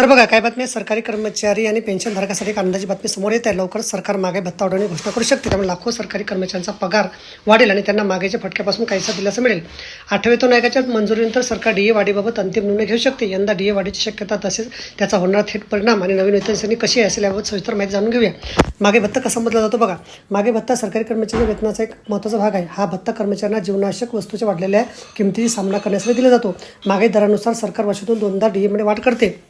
तर बघा काय बातमी सरकारी कर्मचारी आणि पेन्शनधारकासाठी एक अंदाजी बातमी समोर येत. आहे लवकर सरकार मागे भत्ता वाढवण्याची घोषणा करू शकते. त्यामुळे लाखो सरकारी कर्मचाऱ्यांचा पगार वाढेल आणि त्यांना मागेच्या फटक्यापासून काहीसा दिलासा मिळेल. आठवेतून वेतन आयोगाच्या मंजुरीनंतर सरकार डीए वाढीबाबत अंतिम निर्णय घेऊ शकते. यंदा डीए वाढीची शक्यता तसेच त्याचा होणारा थेट परिणाम आणि नवीन वेतन श्रेणी कशी असेल याबाबत सविस्तर माहिती जाणून घेऊया. मागे भत्ता कसा मोजला जातो बघा. मागे भत्ता सरकारी कर्मचारी वेतनाचा एक महत्त्वाचा भाग आहे. हा भत्ता कर्मचाऱ्यांना जीवनावश्यक वस्तूच्या वाढलेल्या किमतीचा सामना करण्यासाठी दिला जातो. मागे दरानुसार सरकार वर्षातून दोनदा डीएमध्ये वाढ करते.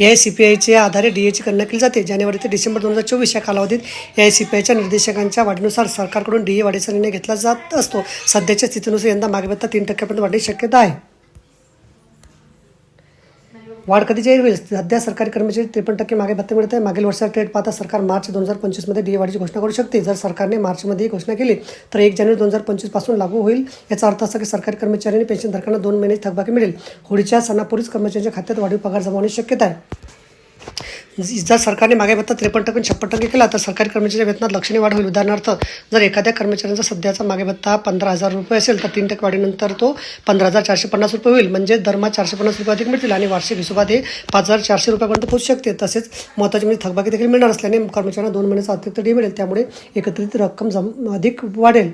ए आय सी पी आयच्या आधारे डी एची गणना केली जाते. जानेवारी ते डिसेंबर दोन हजार चोवीस या कालावधीत ए आय सी पी आयच्या निर्देशकांच्या वाढीनुसार सरकारकडून डी ए वाढीचा निर्णय घेतला जात असतो. सध्याच्या स्थितीनुसार यंदा मागे तीन टक्क्यापर्यंत वाढण्याची शक्यता आहे. वाढ कधी जाहीर होईल सध्या सरकारी कर्मचारी त्रेपन्न टक्के मागे भत्ते मिळत आहे. मागील वर्षात ट्रेड पाहता सरकार मार्च दोन हजार पंचवीसमध्ये डी वाढीची घोषणा करू शकते. जर सरकारने मार्चमध्ये ही घोषणा केली तर एक जानेवारी दोन हजार पंचवीसपासून लागू होईल. याचा अर्थ असा की सरकारी कर्मचारी आणि पेन्शनधारकांना दोन महिने थकबाकी मिळेल. होळीच्या सणापूर्वीच कर्मचाऱ्यांच्या खात्यात वाढीव पगार जमा होण्याची शक्यता आहे. जर सरकारने मागे भत्ता त्रेपन्न टक्के छप्पन टक्के केला. तर सरकारी कर्मचाऱ्यांच्या वेतनात लक्षणीय वाढ होईल. उदाहरणार्थ जर एखाद्या कर्मचाऱ्यांचा सध्याचा मागे भत्ता पंधरा हजार रुपये असेल तर तीन टक्के वाढीनंतर तो पंधरा हजार चारशे पन्नास रुपये होईल. म्हणजे दरमहा चारशे पन्नास रुपये अधिक मिळतील आणि वार्षिक हिशोबात हे पाच हजार चारशे रुपयापर्यंत पोहोचू शकते. तसेच महत्त्वाची म्हणजे थकबाकी देखील मिळणार असल्याने कर्मचाऱ्यांना दोन महिन्याचा अतिरिक्त डी मिळेल. त्यामुळे एकत्रित रक्कम जम अधिक वाढेल.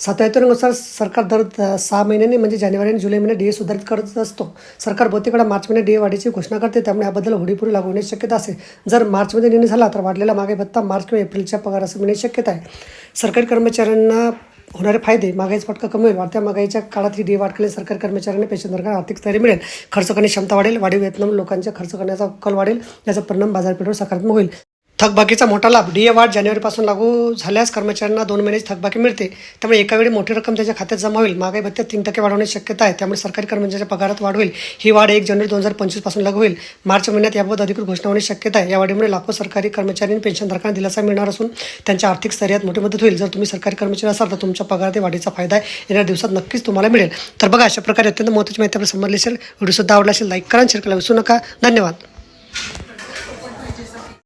सातव्या सरकार दर द- सहा महिन्यांनी म्हणजे जानेवारी आणि जुलै महिन्यात डीए सुधारित करत असतो. सरकार बहुतेक वेळा मार्च महिन्यात डीए वाढीची घोषणा करते त्यामुळे याबद्दल होडीपुरी लागू होण्याची शक्यता असेल. जर मार्चमध्ये निर्णय झाला तर वाढलेला मागे भत्ता मार्च किंवा एप्रिलच्या पगारास मिळण्याची शक्यता आहे. सरकारी कर्मचाऱ्यांना होणारे फायदे महागाईचा फटका कमी होईल. वाढत्या महागाईच्या काळात ही डी वाढ केली सरकारी कर्मचाऱ्यांना पेन्शनधारकांना आर्थिक स्थैर्य मिळेल. खर्च करण्याची क्षमता वाढेल. वाढीव वेतनामुळे लोकांच्या खर्च करण्याचा कल वाढेल. याचा परिणाम बाजारपेठेवर सकारात्मक होईल. थकबाकीचा मोठा लाभ. डी ए वाढ जानेवारीपासून लागू झाल्यास कर्मचाऱ्यांना दोन महिन्याची थकबाकी मिळते. त्यामुळे एका वेळी मोठी रक्कम त्याच्या खात्यात जमा होईल. महागाई भत्त्यात तीन टक्के वाढवण्याची शक्यता आहे. त्यामुळे सरकारी कर्मचाऱ्यांच्या पगारात वाढ होईल. ही वाढ एक जानेवारी दोन हजार पंचवीसपासून लागू होईल. मार्च महिन्यात याबाबत अधिकृत घोषणा होण्याची शक्यता आहे. या वाढीमुळे लाखो सरकारी कर्मचारी आणि पेन्शनधारकांना दिलासा मिळणार असून त्यांच्या आर्थिक स्थैर्यात मोठी मदत होईल. जर तुम्ही सरकारी कर्मचारी असाल तर तुमच्या पगारात वाढीचा फायदा येणाऱ्या दिवसात नक्कीच तुम्हाला मिळेल. तर बघा अशा प्रकारे अत्यंत महत्त्वाची माहिती आपल्याला समजली असेल. व्हिडिओसुद्धा आवडला असेल लाईक करा शेअर करायला विसरू नका. धन्यवाद.